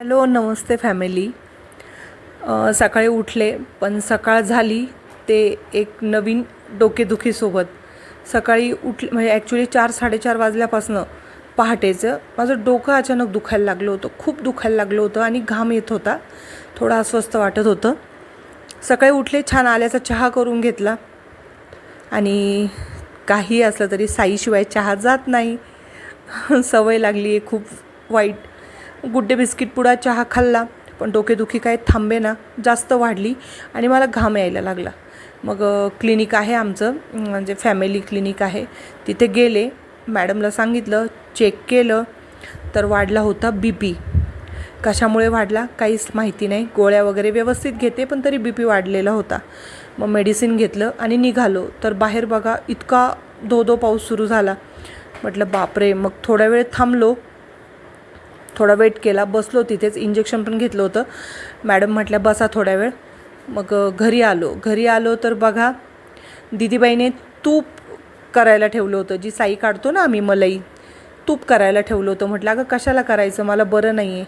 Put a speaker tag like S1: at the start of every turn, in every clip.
S1: Hello नमस्ते family. सकाळी उठले पण सकाळ झाली ते एक नवीन डोकेदुखीसोबत सकाळी उठले म्हणजे ॲक्च्युली चार साडेचार वाजल्यापासनं पहाटेचं माझं डोकं अचानक दुखायला लागलं होतं खूप दुखायला लागलं होतं आणि घाम येत होता. थोडा अस्वस्थ वाटत होतं. सकाळी उठले छान आल्याचा चहा करून घेतला. आणि काही असलं तरी साईशिवाय चहा जात नाही. सवय लागली आहे खूप वाईट. गुड्डे बिस्किट पुडा चहा खाल्ला पण डोकेदुखी काय थांबे ना जास्त वाढली आणि मला घाम यायला लागला. मग क्लिनिक आहे आमचं म्हणजे फॅमिली क्लिनिक आहे. तिथे गेले मॅडमला सांगितलं चेक केलं तर वाढला होता बी पी. कशामुळे वाढला? काहीच माहिती नाही. गोळ्या वगैरे व्यवस्थित घेते पण तरी बी पी वाढलेला होता. मग मेडिसिन घेतलं आणि निघालो. तर बाहेर बघा इतका धो धो पाऊस सुरू झाला. म्हटलं बापरे मग थोडा वेळ थांबलो. थोडा वेट केला बसलो तिथेच इंजेक्शन पण घेतलं होतं. मॅडम म्हटल्या बसा थोड्या वेळ. मग घरी आलो. घरी आलो तर बघा दिदीबाईने तूप करायला ठेवलं होतं. जी साई काढतो ना आम्ही मलई तूप करायला ठेवलं होतं. म्हटलं अगं कशाला करायचं? मला बरं नाही आहे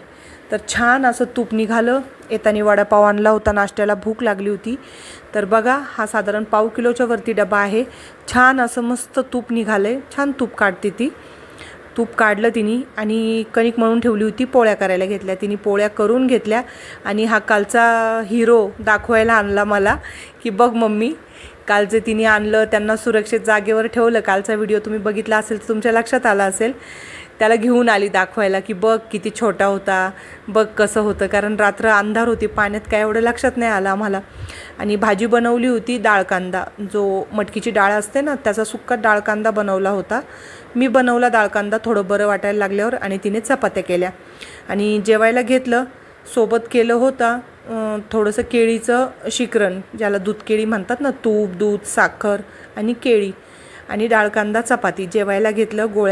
S1: तर छान असं तूप निघालं. येताना वडापाव आणला होता. नाश्त्याला भूक लागली होती. तर बघा हा साधारण पाव किलोच्या वरती डबा आहे. छान असं मस्त तूप निघालं आहे छान तूप काढते ती. तूप काढलं तिने आणि कणिक मळून ठेवली होती पोळ्या करायला घेतल्या. तिने पोळ्या करून घेतल्या आणि हा कालचा हिरो दाखवायला आणला मला की बघ मम्मी कालचे तिने आणलं त्यांना सुरक्षित जागेवर ठेवलं. कालचा व्हिडिओ तुम्ही बघितला असेल तर तुमच्या लक्षात आला असेल. त्याला घेऊन आली दाखवायला की बघ किती छोटा होता बघ कसं होतं. कारण रात्र अंधार होती पाण्यात काय एवढं लक्षात नाही आलं आम्हाला. आणि भाजी बनवली होती डाळ कांदा. जो मटकीची डाळ असते ना त्याचा सुक्का डाळ कांदा बनवला होता. मी बनवला डाळ कांदा थोडं बरं वाटायला लागल्यावर आणि तिने चपात्या केल्या. आणि जेवायला घेतलं. सोबत केलं होतं थोडंसं केळीचं शिकरण ज्याला दूध केळी म्हणतात ना तूप दूध साखर आणि केळी आणि डाळ कांदा चपाती. जेवायला घेतलं गोळ्या